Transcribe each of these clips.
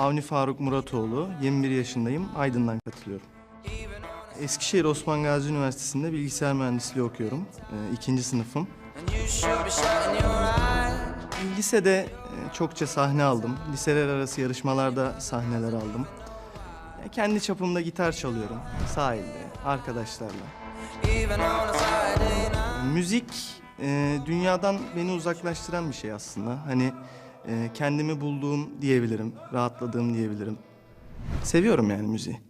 Avni Faruk Muratoğlu, 21 yaşındayım, Aydın'dan katılıyorum. Eskişehir Osman Gazi Üniversitesi'nde bilgisayar mühendisliği okuyorum. Ee, ikinci sınıfım. Lisede e, çokça sahne aldım. Liseler arası yarışmalarda sahneler aldım. Kendi çapımda gitar çalıyorum. Sahilde, arkadaşlarla. Müzik e, dünyadan beni uzaklaştıran bir şey aslında. Hani e, kendimi bulduğum diyebilirim, rahatladığım diyebilirim. Seviyorum yani müziği.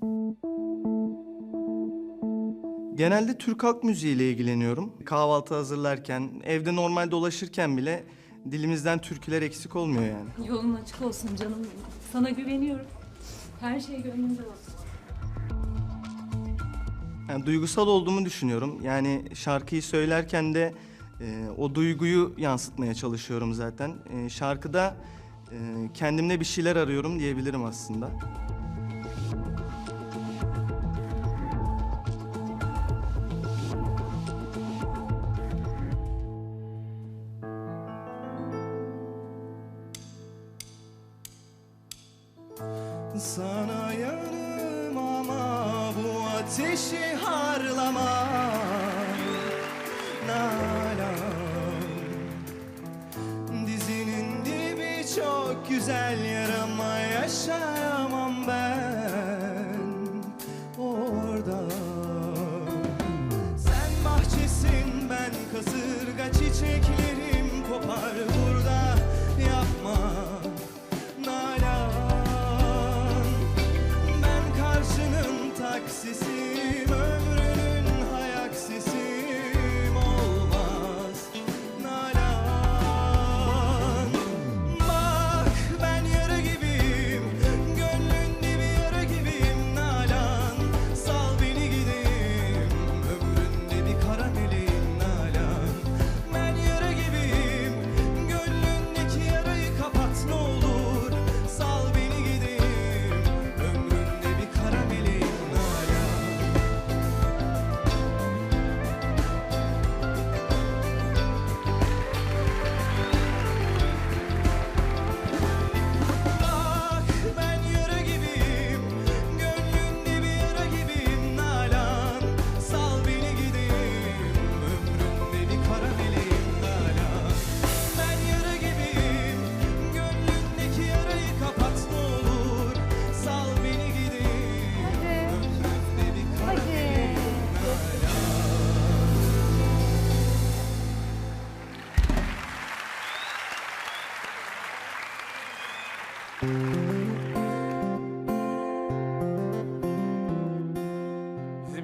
Genelde Türk halk müziğiyle ilgileniyorum. Kahvaltı hazırlarken, evde normal dolaşırken bile dilimizden türküler eksik olmuyor yani. Yolun açık olsun canım. Sana güveniyorum. Her şey gönlünde olsun. Yani duygusal olduğumu düşünüyorum. Yani şarkıyı söylerken de e, o duyguyu yansıtmaya çalışıyorum zaten. E, şarkıda e, kendimde bir şeyler arıyorum diyebilirim aslında. Sana yanım ama bu ateşi harlama güzel yer ama yaşayamam ben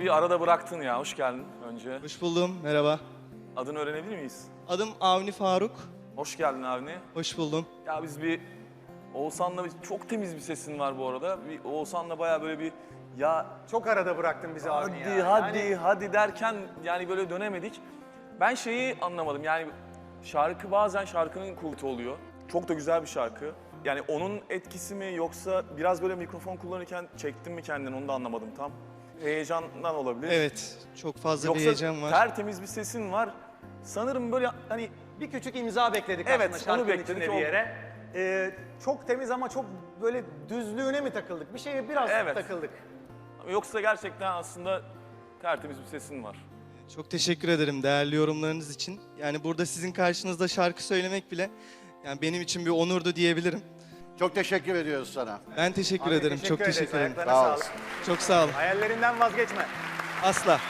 Bir arada bıraktın ya. Hoş geldin önce. Hoş buldum, merhaba. Adını öğrenebilir miyiz? Adım Avni Faruk. Hoş geldin Avni. Hoş buldum. Ya biz bir Oğuzhan'la bir- çok temiz bir sesin var bu arada. Bir Oğuzhan'la bayağı böyle bir ya Çok arada bıraktın bizi hadi Avni ya. hadi Yani hadi derken yani böyle dönemedik. Ben şeyi anlamadım yani şarkı bazen şarkının kultu oluyor. Çok da güzel bir şarkı. Yani onun etkisi mi yoksa biraz böyle mikrofon kullanırken çektin mi kendini onu da anlamadım tam. Heyecandan olabilir. Evet, çok fazla Yoksa bir heyecan var. tertemiz bir sesin var. Sanırım böyle hani bir küçük imza bekledik Evet, aslında şarkının onu bekledik. içinde bir yere. Ee, çok temiz ama çok böyle düzlüğüne mi takıldık? Bir şeye biraz Evet. takıldık. Yoksa gerçekten aslında tertemiz bir sesin var. Çok teşekkür ederim değerli yorumlarınız için. Yani burada sizin karşınızda şarkı söylemek bile yani benim için bir onurdu diyebilirim. Çok teşekkür ediyoruz sana. Ben teşekkür Avni, ederim. çok ederiz. teşekkür ederim. Ayaklarına Sağ olasın. Çok sağ olun. Hayallerinden vazgeçme. Asla.